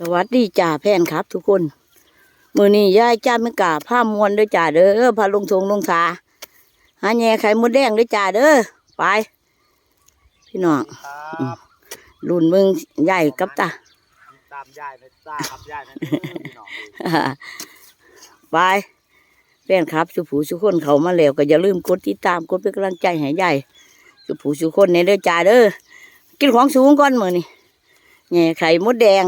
สวัสดีจ่าแพนครับ ทุกคนมือนี้ยายจ้าไม่กล้าผ้ามวนด้วยจ่าเด้อพาลงทงลงสาหาแง่ไข่มดแดงด้วยจ่าเด้อไป พี่น้องครับรุ่นมึงใหญ่กับตาตามยายนะจ้าครับยายนะเด้อพี่น้องเอ้ยไปแฟนครับสุผูสุคนเขามาแล้วก็อย่าลืมกดติดตามกดเป็นกำลังใจให้ใหญ่สุผูสุคนในเด้อจ่าเด้อกินของสูงก่อนมือนี่แง่ไข่มดแดง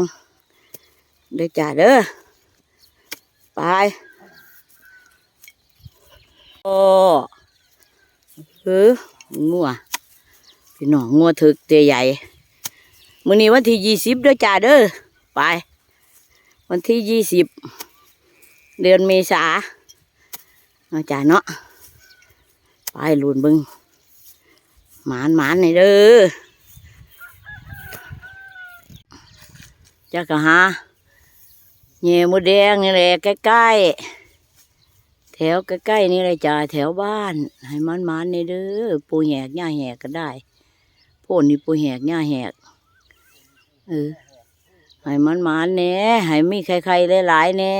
เด้อจ่าเด้อไปโอ้เอองัวพี่น้องงัวถึกเตใหญ่มือนี้วันที่ยี่สิบเด้อจ่าเด้อไป วันที่ยี่สิบเดือนเมษาเนาะจ้าเนาะไปลุนบึงหมานหมานนี่เด้อจ้ากะหา แง่มดแดงนี่แหละใกล้ๆ แถวใกล้ๆนี่เลยจ้าแถวบ้าน ให้มันหมานนี่เด้อปูแหกหญ้าแหกก็ได้พ่นนี่ปูแหกหญ้าแหกเออให้มันหมานแน่ให้มีใครๆหลายๆแน่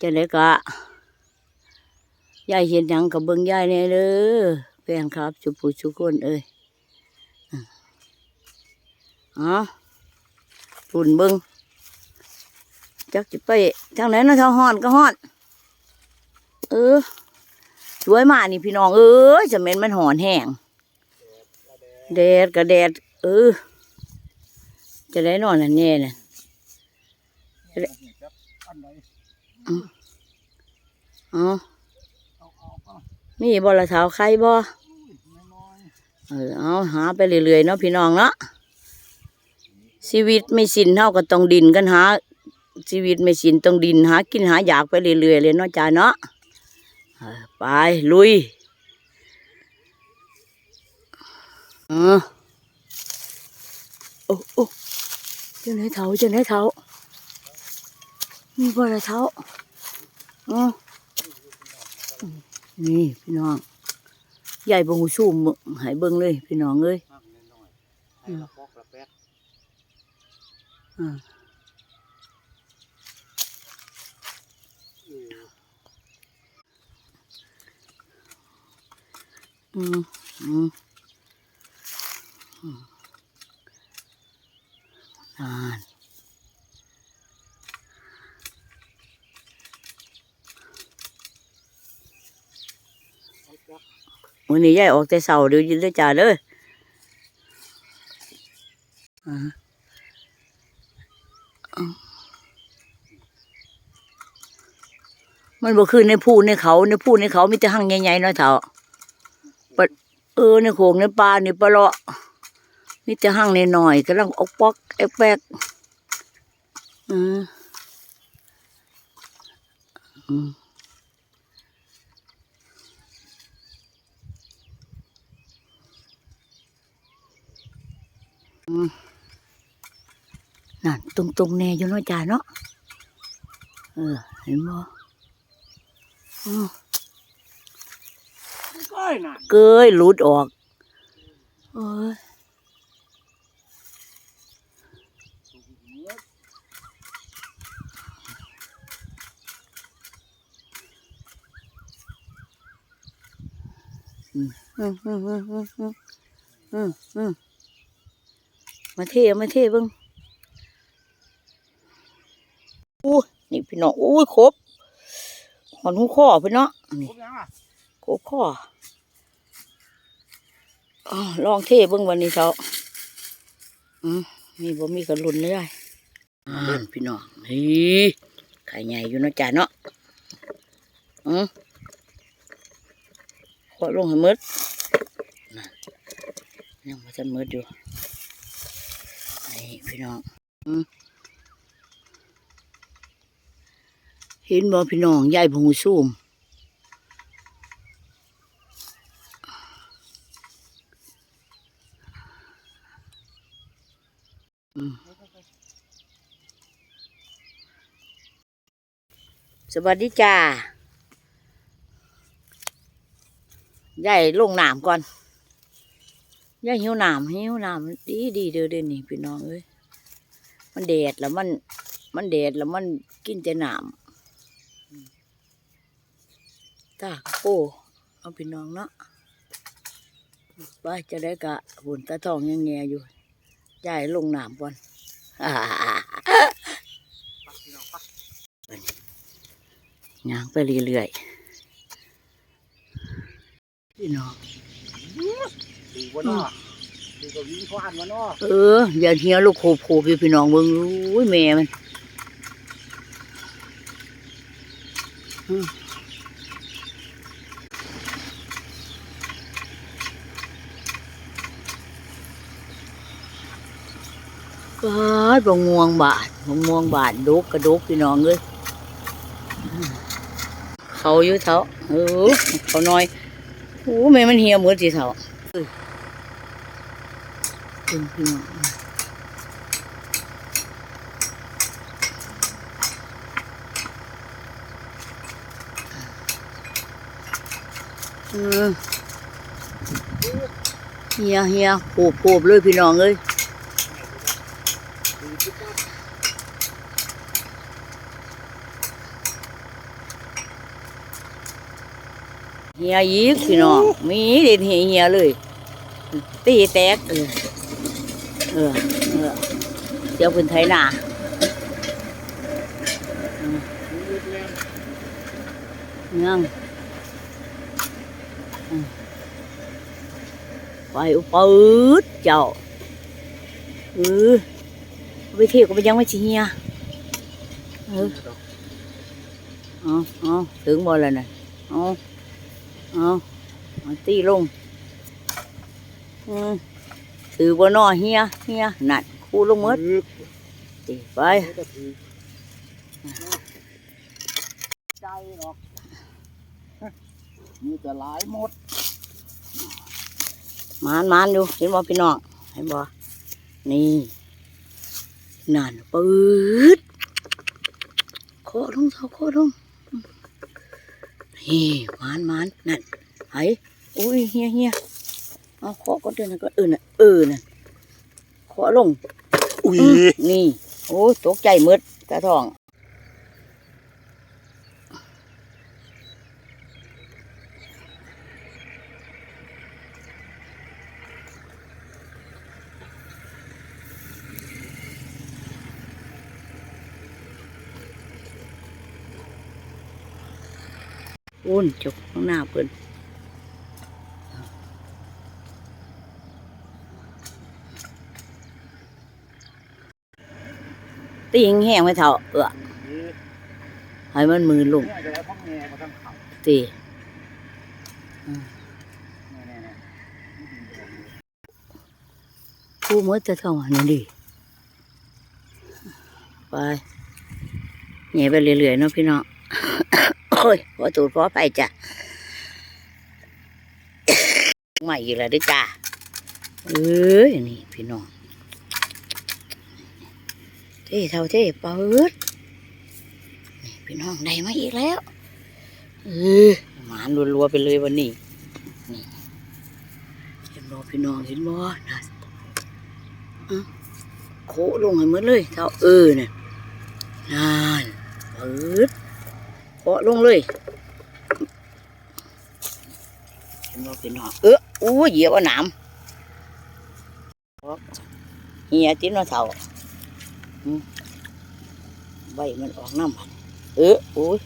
จะได้กะยายเห็นหยังกับเบิ่งยายแน่เด้อแฟนครับจุผู้ชุกคนเอ้ยอ๋อปุ่นเบิ่ง จักจะไปทางไหนนาะทางฮ้อนก็ฮ้อน เออสวยมากนี่พี่น้อง เอ้ยจะเม็นมันหอนแห้งแดดก็แดด เออ จะได้นอนอันแน่น่ะอ๋อเอาเอาเอามีบ่ละเท้าใครบ่น้อเออเอาหาไปเรื่อยๆเนาะพี่น้องเนาะชีวิตไม่สิ้นเท่าก็ต้องดินกันหา ชีวิตไม่สิ้นต้องดินหากินหาอยากไปเรื่อยๆเลยเนาะจ้าเนาะไป ลุยเออโอ้โอ้จ้าไหนเท้าจ้าไหนเท้ามีบ่ละเท้าอ๋อนี่พี่น้องใหญ่บงหูสูมหายเบิ่งเลย พี่น้องเอ้ยอ่า เออ อืมอืมอ่านวันนี้ยายออกแต่เสาเดี๋ยวยินได้จ่าเด้ออ่าเอมันบ่คือในผู้ในเขาในผู้ในเขามีแต่หั่งใหญ่ๆเนาะเถ่า ปเออในโขงในปลาในปลาเลาะนี่จะหั่งในหน่อยกำลังออกปอกแอกแปกอืมอืมนั่นตรงตรงแน่อยู่เนาะจ่าเนาะเออ เห็นบ่อืม เลยนะเกยหลุดออกโอ้ยมาเทมาเทบ้างอู้นี่พี่น้องอู้ครบหอนหูข้อพี่น้องนี่ครบข้อ ลองเทเบิ่งวันนี้เช้าอืมมีบ่มีกระลุนเลยอ่าพี่น้องนี่ไข่ใหญ่อยู่นะจ้าเนาะอืมขอลงให้มืดนั่นยังมาจะมืดอยู่นี่พี่น้องอืมเห็นบ่พี่น้องยายพงสูม สวัสดีจ้ายายลงหน้ำก่อนยาหิวน้ำหิวน้ำดีดีเด้อเด้อนี่พี่น้องเอ้ยมันแดดแล้วมัน มันแดดแล้วมันกินแต่น้ำตาโป้เอาพี่น้องเนาะว่าจะได้กะหุ่นตาทองยังแงอยู่ยายลงหน้ำก่อน พี่น้องปะ ย่างไปเรื่อยๆพี่น้องดีวะเนาะดีกว่าวิ่งควานวะเนาะเอออย่าเฮียลูกโขบโขบอยู่พี่น้องเบิ่งอุ้ยแม่มันอืมก็บงม่วงบาดบงม่วงบาดดกกระดกพี่น้องเลย เขาอยู่เท่าเออเขาน้อยโอ้แม่มันเหี่ยวเหมดสิเท่าเออเบิ่งพี่น้องเออเฮียเฮียโผบโผบเลยพี่น้องเอ้ย ดีที่ป้า เียยีกพี่น้องมีเด็ดเฮียเฮียเลย ตีแตกเออเออเออเดี๋ยวเพื้นไทยนาเนื่องไปอุปืดเจ้าเออไปเที่ยวก็ไปยังไม่ชิเฮียเอออาเอถึงบ่แล้วนะอาเอ เอาตีลง อืมถือบ่นอเฮียเฮียนั่นคู่ลงหมดตีไปก็ถือใจหรอกมีแต่หลายหมดมานมานอยู่เห็นบ่พี่น้องเห็นบ่นี่นั่นปืดโคลงเท้าโคลง นี่มานมานนั่นไห้อุ้ยเฮียเฮียเอาเคาะก็เดินนะก็เออน่ะเออน่ะเคาะลงอุ้ยนี่ โอ้ตกใจหมดตาทอง อุ่นจกข้างหน้าเพิ่นตีงแห้งไว้เท่าเออให้มันมือลงเนี่ยจะได้พ่อแม่มาทั้งตีผู้มือจะเท่องอันนี้ดิไปเหนียไปเรื่อยๆเนาะพี่น้อง อ้ยพอตูดพอไปจ้ะใหม่อีกแล้วด้วยจ้าเอ้ยนี่พี่น้องเท่เท่าเท่เปิดนี่พี่น้องได้มาอีกแล้วเออหมานรัวๆไปเลยวันนี้นี่เห็นบ่พี่น้องเห็นบ่นะอะโคลงให้หมดเลยเท่าเออเนี่ยนั่นเปิด โคลงเลยเห็นบ่พี่น้องเอออู้เหยียบเอาหนามเฮียติ้นมาเท่าอืมใบมันออกน้ำมันเอออู้ย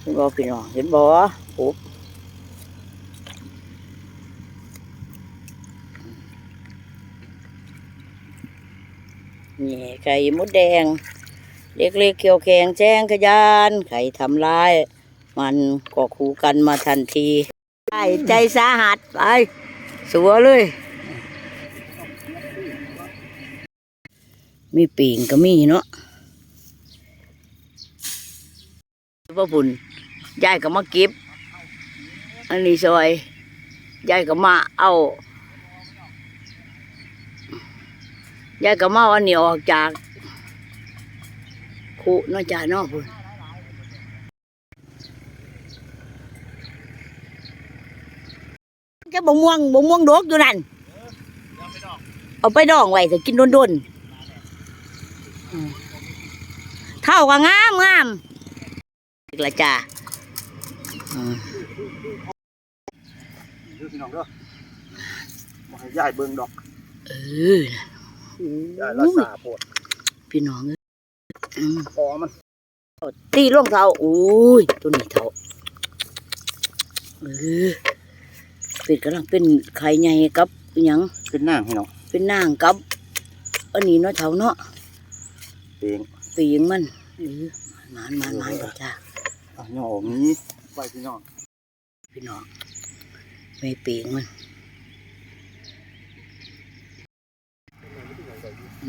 เห็นบ่พี่น้องเห็นบ่โอ้นี่ไข่มดแดง เล็กๆเขียวแข็งแจ้งขยานไข่ทำลาย มันก็คู่กันมาทันทีใจใจสาหัสไปสัวเลย มีปีงก็มีเนาะพ่อปุ่นยายก็มาเก็บ อันนี้ซอยยายก็มาเอายายก็มาเอาอันนี้ออกจาก คูเนาะจ้าเนาะพุ่นจะบงม่วงบงม่วงดกอยู่นั่นเอาไปดองไว้ถ้ากินโดนๆอืมเท่าก็งามงามอีกละจ้าอืมเด้อพี่น้องเด้อบ่ให้ยายเบิ่งดอก เออ ยายรักษาโพดพี่น้องเอ้ยอืม คอมันตีลงเท้าอุ้ยตัวนี้เท้าเออเป็ดกำลังเป็นไข่ใหญ่กับอิหยังเป็นนางพี่น้องเป็นนางกับอันนี้เนาะเท้าเนาะเองปีงมันเออหมานหมานหมานเด้อจ้าอะย่อออกนี้ไว้พี่น้องพี่น้องไม่ปีงมัน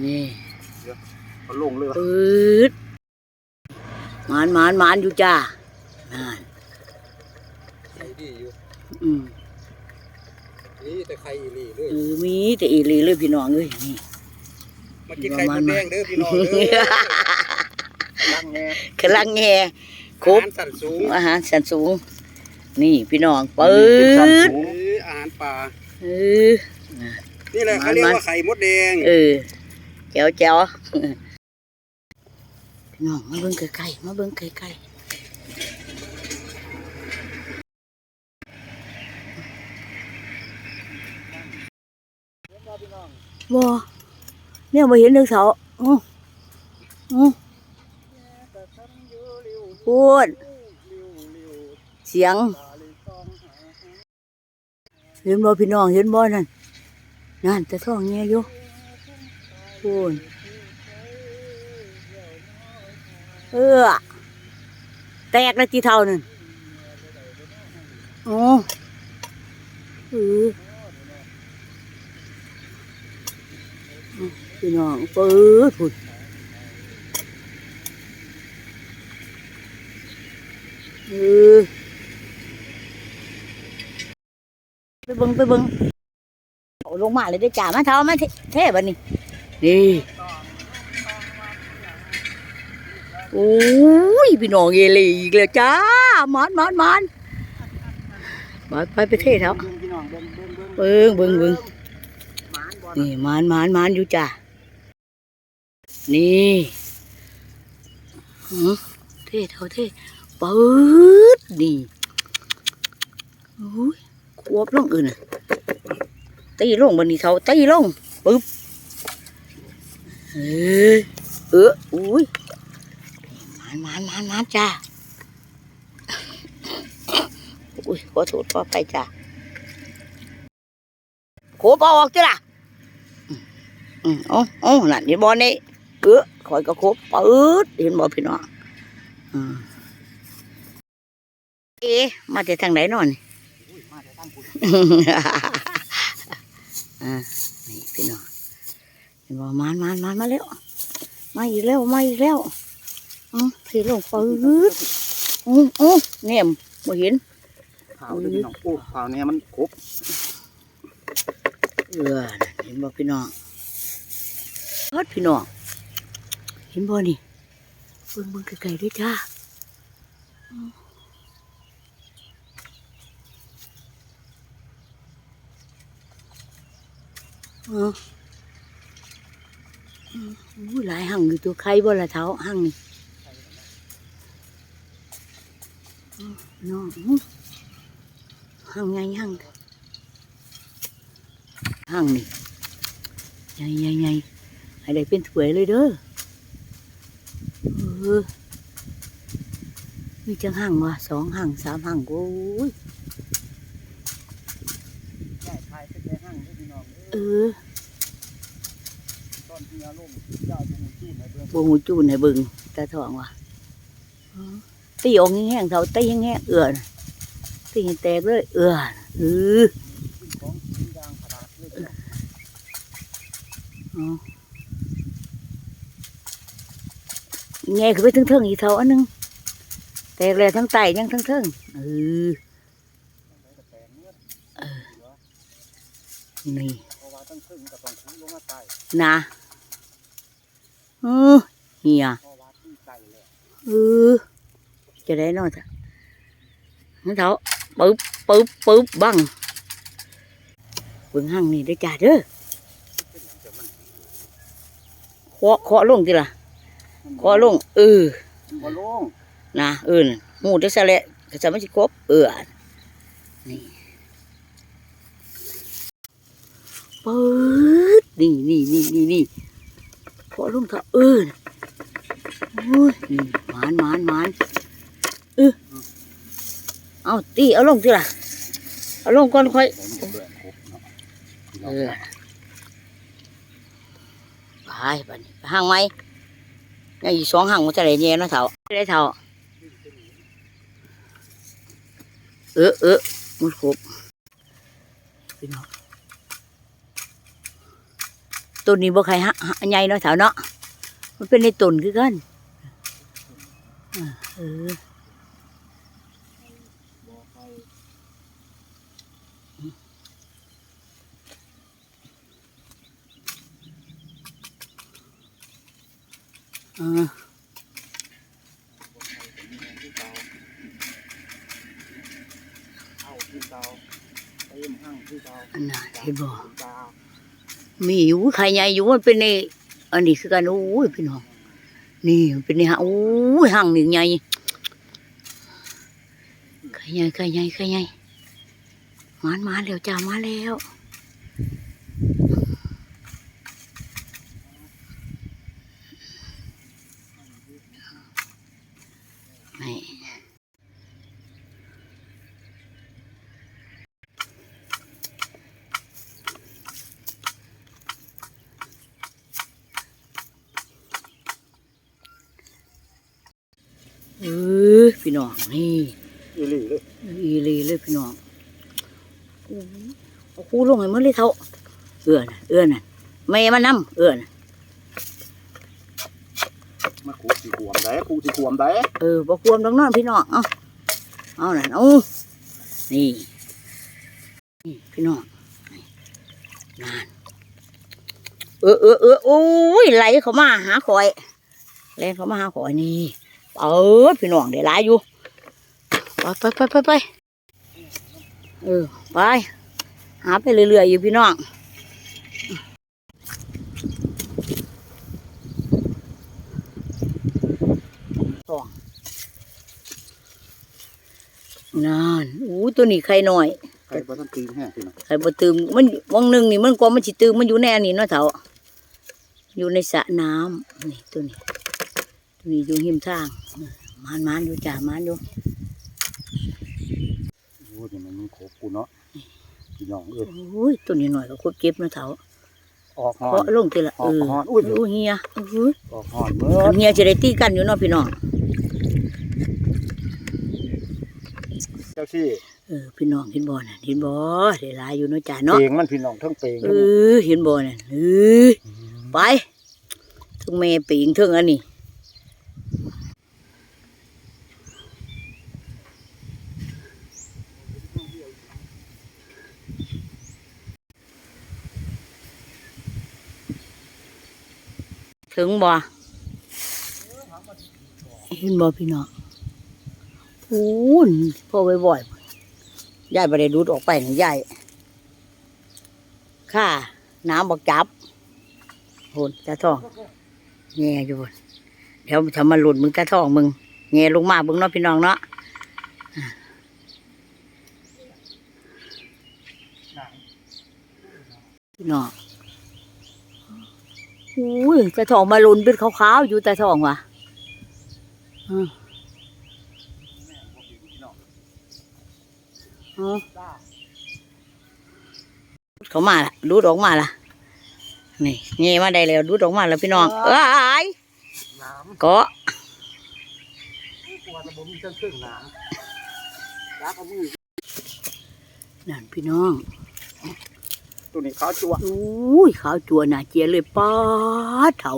นี่ เอาลงเลยว่ะปืดหมานหมานหมานอยู่จ้านั่นไข่ดีอยู่อืมนี่แต่ไข่อีหลีเลยเออมีแต่อีหลีเลยพี่น้องเอ้ยนี่ มากินไข่มดแดงเด้อพี่น้องเด้อลังแงกำลังแง่ครบอาหารสันสูงอาหารสันสูง นี่พี่น้องปืดหรืออาหารป่าเออนี่แหละเขาเรียกว่าไข่มดแดง เออแจ๋วแจ๋ว พี่น้องมาเบิ่งใกลๆมาเบิ่งใกลๆบ่เนี่ยมาเห็นเด็กเสาอื้ออื้อพูดเสียง เห็นบ่พี่น้องเห็นบ่นั่นนั่นแต่ท้องแง่อยู่พูน เออ แตกแล้วจีเท่านั่นโอ้เออพี่น้องเปิดพุ่นเออไปเบิ้งไปเบิ้งเอาลงมาเลยได้อจ่ามาเท้ามาเทเทบันนี้นี่ โอ้ยพี่น้องเอลยอีกแล้วจ้ามานมานมานมาไปไปเทเท้าเขาเบิ้งเบิ้งเบิ้งนี่มานมานมานอยู่จ้านี่เทเท้าเทเปิดนี่โอ้ยควบลงอื่นตีลงบันนี้เท้าตีลงปึ๊บเออเอออุ้ย มานมานมานมานจ้าอุ้ยขอโทษขอไปจ้าโคบอออกจ้ะล่ะอืมอ๋ออ๋นั่นเห็นบอลนี่เออคอยก็โคบปืดเห็นบอพี่น้องอืมเอ๊มาจากทางไหนนอนอุ้ยมาแต่ตั้งคุณอ่านี่พี่น้องเห็นบ่มานมานมานมาแล้วมาอีกแล้วมาอีกแล้ว สีลงปืดอืออือเนี่ยมบ่เห็นขาวเด้อพี่น้องโอ้ขาวเนี่ยมันครบเออเห็นบ่พี่น้องเฮ็ดพี่น้องเห็นบ่นี่เบิ่งเบิ่งไกลๆด้วยจ้าอือออืมอู้หลายหั่งอยู่ตัวใครบ่ละเท้าหั่งนี่อืม น้องอื้อหั่งไงหั่งหั่งนี่ใหญ่ใหญ่ใหญ่ให้ได้เป็นถ้วยเลยเด้อเออมีจังหั่งวะสองหั่งสามหั่งโอ้ยใช่ทายเป็นแค่ห้างเด้อพี่น้องเออตอนที่อารมณ์ยาวอยู่ที่ไหนเบิ่งบหูจูนให้เบิ่งตาทองวะอ๋อ ตีออกแห้งๆเท่าตีแห้งๆเอือนตีให้แตกเลยเอือน่ะเออของสียางขนเอ๋อแง่ขึ้นไปถึงๆอีเท่าอันนึงแตกแล้วทั้งไตยังทั้งเทิงเออนี่เพราะว่าตั้งครึ่งกับต้องคุ้ลงมาใต้นะเออเฮียเพราะว่าที่ใต้แล้วเออ จะได้นอนจ้ะนั่นเถาปึ๊บปึ๊บปึ๊บบังเบิ่งห้างนี่ได้อจ้าเด้อเคาะเคาะลงทีละคอลงเออบ่ลงนะเออน่ะหูได้ซะแหละก็จะไม่สิครบเออนี่เปิดนี่นี่นี่นี่นี่คอลงเถอะเออน่ะโอ้ยนี่หมานหมานหมาน เออเอาตีเอาลงทีละเอาลงก่อนค่อยได้มันเบื่อครบเนาะเออไปบัดนี้ไปห่างไหมยังอีกสองห่างมันจะได้แย่เนาะเถ่าได้เถ่าเออเออมันครบพี่น้องต้นนี้บ่ใครฮะฮะใหญ่เนาะเถ่าเนาะมันเป็นในต้นคือกันอ่าเออ อันน่ะเห็นบ่มีอยู่ไข่ใหญ่อยู่มันเป็นในอันนี้คือกันโอ้ยพี่น้องนี่เป็นในหางโอ้ยห่างหนึ่งใหญ่ไข่ใหญ่ไข่ใหญ่ไข่ใหญ่มามาแล้วจ้ามาแล้วนี่เออพี่น้องนี่ อีหลีเลย อีหลีเลยพี่น้องโอ้โหเอาคู่ ลงให้มันเลยเท่าเอื้อน่ะเอื้อน่ะแม่มันนำเอื้อน่ะมาคูสิขวมได้คูสิขวมได้เออบ่ควรต้องนอนพี่น้องเอาเอาน่ะเอานี่นี่พี่น้องนี่นานเออเออเออโอ้ยไหลเข้ามาหาข่อยไหลเข้ามาหาข่อยนี่เออพี่น้องได้หลายอยู่ไปไปไปไปไปเออไปหาไปเรื่อยๆอยู่พี่น้องสองนั่นอู้ตัวนี้ไข่หน่อยใครบ่ทันตีนแห้งพี่น้องไข่บ่ตืมมันวังหนึ่งนี่มันกว่ามันสิตืมมันอยู่ในอันนี้เนาะเถาอยู่ในสระน้ำนี่ตัวนี้ตัวนี้อยู่หิมทางมานมานอยู่จ่ามานอยู่โอ้ยนี่มันมีครบกูเนาะ พี่น้องเอ้ยโอ้ยตัวนี้หน่อยก็คุดเก็บเนาะเถาออกหอเพราะนลงทีละอเออกอหอนอุ้ย โอ้เฮียโอ้ยออกหอนเมื่อเฮียจะได้ตีกันอยู่เนาะพี่น้องเจ้าซี่เออพี่น้องเห็นบ่น่ะเห็นบ่ได้หลายอยู่เนาะจ่าเนาะเปลงมันพี่น้องทั้งเปลงเออเห็นบ่น่ะเออไปถึงแม่ปีงถึงอันนี้ ถึงบ่เห็นบ่พี่น้องพูนพ่อบ่อยๆยายบ่ได้ดูดออกไปนี่ยายค่าน้ำบักจับโหนตาทองแง่อยู่เดี๋ยวทำมาหลุดมึงตาทองมึงแง่ลงมาบึงเนาะพี่น้องเนาะอะพี่น้อง อุ้ยตาทองมาหลุนเป็นขาวๆอยู่ตาทองว่ะอืมเอาเขามาละดูดออกมาละนี่เงี้ยมาได้แล้วดูดออกมาแล้วพี่น้องเอ้ยน้เกาะำกลัวจะบ่มีเครื่องเครื่องน้ำรักเอามือนั่นพี่น้อง ตัวนี้ขาวจั่วอุ้ยขาวจัวหนาเจียเลยป้าดเถา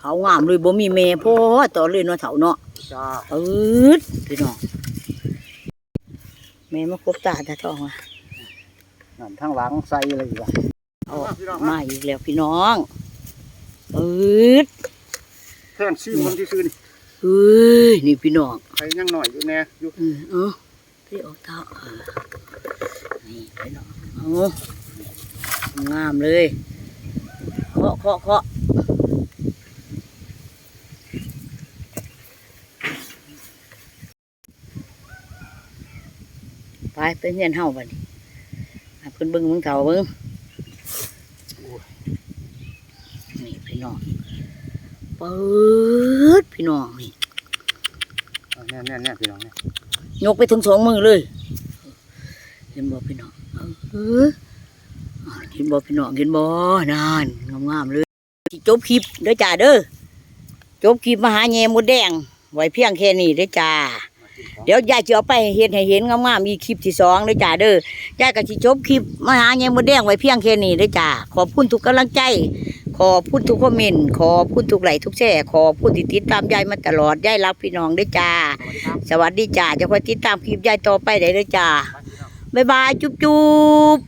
ขาวงามเลยบ่มีแม่พ่อต่อเลยเนาะเถาเนาะจ้าปืดพี่น้องแม่มาคบตาตาทองอะนั่นทางหลังใส่อะไรอีกล่ะเอาพี่น้องมาอีกแล้วพี่น้องปืดแท่นซีมันที่ซื้อนี่เฮ้ยนี่พี่น้องใครยังหน่อยอยู่แน่อยู่เออเอาพี่ออกเท้าเออนี่พี่น้อง โอ้งามเลย เคาะเคาะเคาะไปเป็นเงินเห่าบัดนี้เพิ่นบึ้งมึงเถ่าเบิ้งนี่พี่น้องเปิดพี่น้องนี่แน่แน่แน่พี่น้องเนี่ยยกไปถึงสองมือเลย เห็นบอกพี่น้อง เอออ่าเห็นบ่พี่น้องเห็นบ่นานงามๆเลยจบคลิปเด้อจ้าเด้อจบคลิปมาหาแยมดแดง ไว้เพียงแค่นี้เด้อจ้าเดี๋ยวยายจะเอาไปเฮ็ดให้เห็นงามๆอีคลิปที่สองเด้อจ้าเด้อยายก็สิจบคลิปมาหาแยมดแดงไว้เพียงแค่นี้เด้อจ้าขอบคุณทุกกำลังใจ ขอบคุณทุกคอมเมนต์ขอบคุณทุกไหลทุกแชร์ขอบคุณที่ติดตามยายมาตลอดยายรักพี่น้องเด้อจ้า สวัสดีจ้าจะคอยติดตามคลิปยายต่อไปได้เลยจ้าไปพี่น้อง บ๊ายบาย จุ๊บจุ๊บ